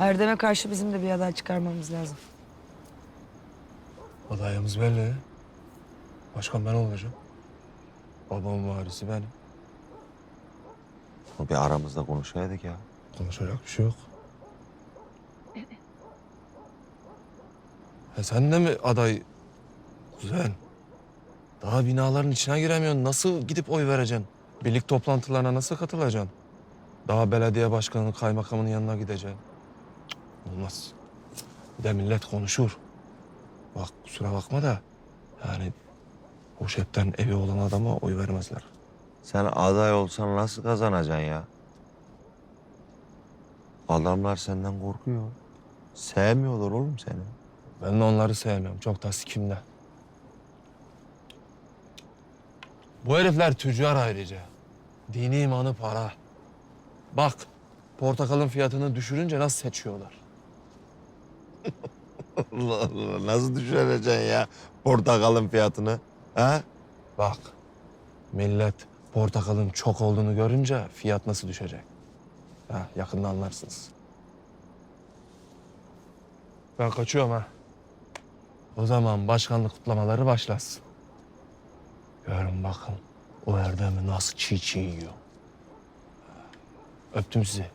Erdem'e karşı bizim de bir aday çıkarmamız lazım. Adayımız belli. Başkan ben olacağım. Babamın varisi benim. Bunu bir aramızda konuşaydık ya. Konuşacak bir şey yok. E sen de mi aday kuzen? Daha binaların içine giremiyorsun. Nasıl gidip oy vereceksin? Birlik toplantılarına nasıl katılacaksın? Daha belediye başkanının, kaymakamının yanına gideceksin. Olmaz. Bir de millet konuşur. Bak kusura bakma da yani o şepten evi olan adama oy vermezler. Sen aday olsan nasıl kazanacaksın ya? Adamlar senden korkuyor. Sevmiyorlar oğlum seni. Ben de onları sevmiyorum. Çok da sikimde. Bu herifler tüccar ayrıca. Dini imanı para. Bak, portakalın fiyatını düşürünce nasıl seçiyorlar. Allah Allah nasıl düşüreceksin ya portakalın fiyatını? Ha? Bak, millet portakalın çok olduğunu görünce fiyat nasıl düşecek? Ha, yakında anlarsınız. Ben kaçıyorum ha. O zaman başkanlık kutlamaları başlasın. Görün bakın o Erdem'i nasıl çiğ çiğ yiyor. Öptüm sizi.